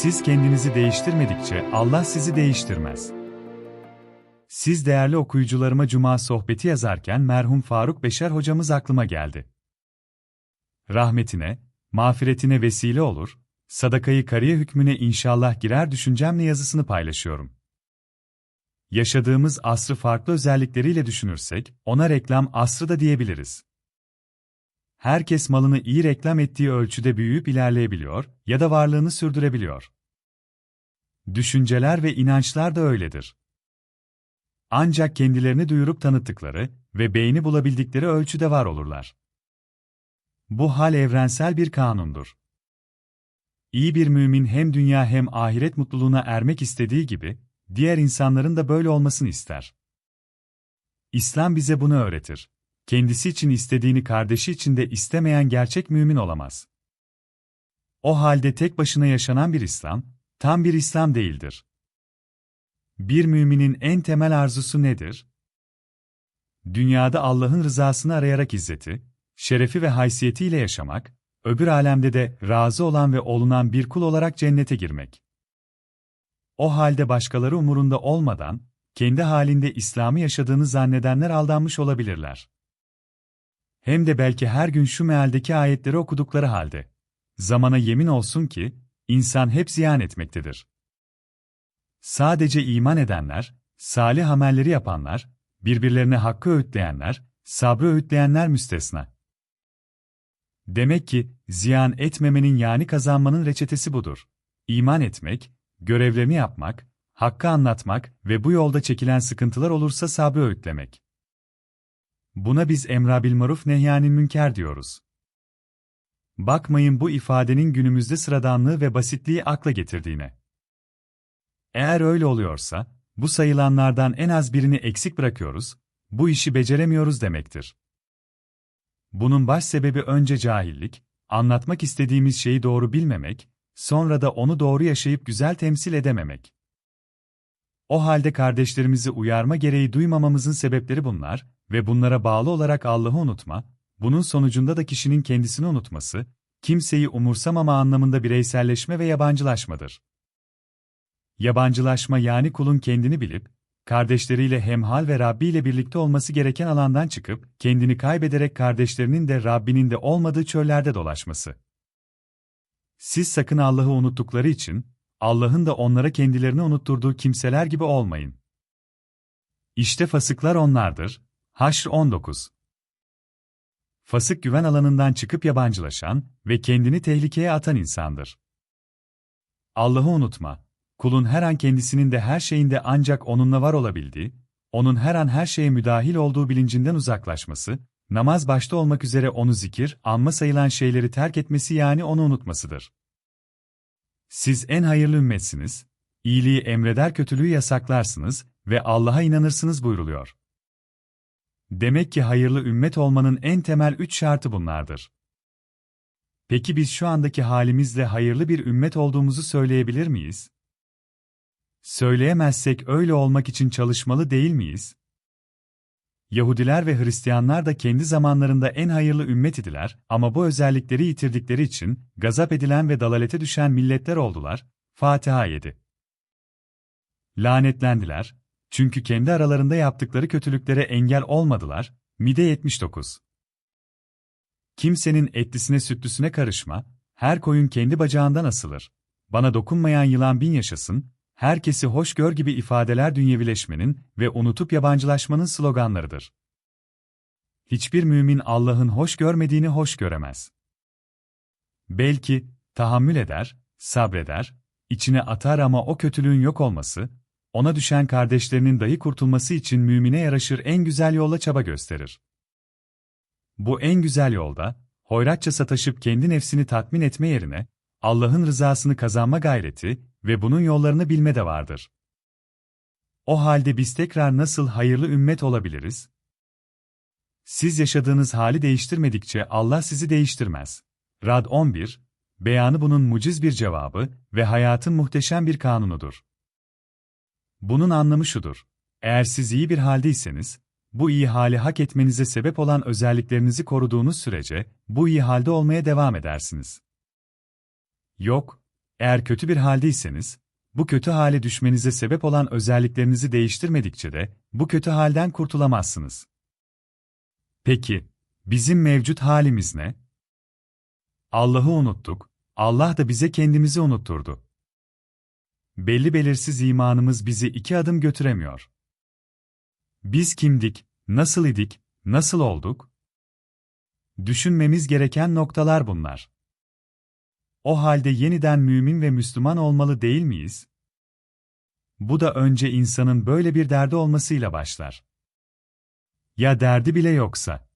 Siz kendinizi değiştirmedikçe Allah sizi değiştirmez. Siz değerli okuyucularıma cuma sohbeti yazarken merhum Faruk Beşer hocamız aklıma geldi. Rahmetine, mağfiretine vesile olur, sadakayı kariye hükmüne inşallah girer düşüncemle yazısını paylaşıyorum. Yaşadığımız asrı farklı özellikleriyle düşünürsek, ona reklam asrı da diyebiliriz. Herkes malını iyi reklam ettiği ölçüde büyüyüp ilerleyebiliyor ya da varlığını sürdürebiliyor. Düşünceler ve inançlar da öyledir. Ancak kendilerini duyurup tanıttıkları ve beğeni bulabildikleri ölçüde var olurlar. Bu hal evrensel bir kanundur. İyi bir mümin hem dünya hem ahiret mutluluğuna ermek istediği gibi, diğer insanların da böyle olmasını ister. İslam bize bunu öğretir. Kendisi için istediğini kardeşi için de istemeyen gerçek mümin olamaz. O halde tek başına yaşanan bir İslam, tam bir İslam değildir. Bir müminin en temel arzusu nedir? Dünyada Allah'ın rızasını arayarak izzeti, şerefi ve haysiyetiyle yaşamak, öbür alemde de razı olan ve olunan bir kul olarak cennete girmek. O halde başkaları umurunda olmadan, kendi halinde İslam'ı yaşadığını zannedenler aldanmış olabilirler. Hem de belki her gün şu mealdeki ayetleri okudukları halde. Zamana yemin olsun ki, insan hep ziyan etmektedir. Sadece iman edenler, salih amelleri yapanlar, birbirlerine hakkı öğütleyenler, sabrı öğütleyenler müstesna. Demek ki, ziyan etmemenin yani kazanmanın reçetesi budur. İman etmek, görevlerini yapmak, hakkı anlatmak ve bu yolda çekilen sıkıntılar olursa sabrı öğütlemek. Buna biz emra bil maruf nehyanil münker diyoruz. Bakmayın bu ifadenin günümüzde sıradanlığı ve basitliği akla getirdiğine. Eğer öyle oluyorsa, bu sayılanlardan en az birini eksik bırakıyoruz, bu işi beceremiyoruz demektir. Bunun baş sebebi önce cahillik, anlatmak istediğimiz şeyi doğru bilmemek, sonra da onu doğru yaşayıp güzel temsil edememek. O halde kardeşlerimizi uyarma gereği duymamamızın sebepleri bunlar ve bunlara bağlı olarak Allah'ı unutma, bunun sonucunda da kişinin kendisini unutması, kimseyi umursamama anlamında bireyselleşme ve yabancılaşmadır. Yabancılaşma yani kulun kendini bilip, kardeşleriyle hemhal ve Rabbi ile birlikte olması gereken alandan çıkıp, kendini kaybederek kardeşlerinin de Rabbinin de olmadığı çöllerde dolaşması. Siz sakın Allah'ı unuttukları için, Allah'ın da onlara kendilerini unutturduğu kimseler gibi olmayın. İşte fasıklar onlardır. Haşr 19 Fasık güven alanından çıkıp yabancılaşan ve kendini tehlikeye atan insandır. Allah'ı unutma, kulun her an kendisinin de her şeyinde ancak onunla var olabildiği, onun her an her şeye müdahil olduğu bilincinden uzaklaşması, namaz başta olmak üzere onu zikir, anma sayılan şeyleri terk etmesi yani onu unutmasıdır. Siz en hayırlı ümmetsiniz, iyiliği emreder kötülüğü yasaklarsınız ve Allah'a inanırsınız buyruluyor. Demek ki hayırlı ümmet olmanın en temel üç şartı bunlardır. Peki biz şu andaki halimizle hayırlı bir ümmet olduğumuzu söyleyebilir miyiz? Söyleyemezsek öyle olmak için çalışmalı değil miyiz? Yahudiler ve Hristiyanlar da kendi zamanlarında en hayırlı ümmet idiler ama bu özellikleri yitirdikleri için gazap edilen ve dalalete düşen milletler oldular. Fatiha 7. Lanetlendiler, çünkü kendi aralarında yaptıkları kötülüklere engel olmadılar. Mide 79. Kimsenin etlisine sütlüsüne karışma, her koyun kendi bacağından asılır. Bana dokunmayan yılan bin yaşasın, herkesi hoş gör gibi ifadeler dünyevileşmenin ve unutup yabancılaşmanın sloganlarıdır. Hiçbir mümin Allah'ın hoş görmediğini hoş göremez. Belki, tahammül eder, sabreder, içine atar ama o kötülüğün yok olması, ona düşen kardeşlerinin dahi kurtulması için mümine yaraşır en güzel yolla çaba gösterir. Bu en güzel yolda, hoyratça sataşıp kendi nefsini tatmin etme yerine, Allah'ın rızasını kazanma gayreti ve bunun yollarını bilme de vardır. O halde biz tekrar nasıl hayırlı ümmet olabiliriz? Siz yaşadığınız hali değiştirmedikçe Allah sizi değiştirmez. Rad 11, beyanı bunun muciz bir cevabı ve hayatın muhteşem bir kanunudur. Bunun anlamı şudur. Eğer siz iyi bir haldeyseniz, bu iyi hali hak etmenize sebep olan özelliklerinizi koruduğunuz sürece, bu iyi halde olmaya devam edersiniz. Yok, Eğer kötü bir haldeyseniz, bu kötü hale düşmenize sebep olan özelliklerinizi değiştirmedikçe de bu kötü halden kurtulamazsınız. Peki, bizim mevcut halimiz ne? Allah'ı unuttuk, Allah da bize kendimizi unutturdu. Belli belirsiz imanımız bizi iki adım götüremiyor. Biz kimdik, nasıl idik, nasıl olduk? Düşünmemiz gereken noktalar bunlar. O halde yeniden mümin ve Müslüman olmalı değil miyiz? Bu da önce insanın böyle bir derdi olmasıyla başlar. Ya derdi bile yoksa?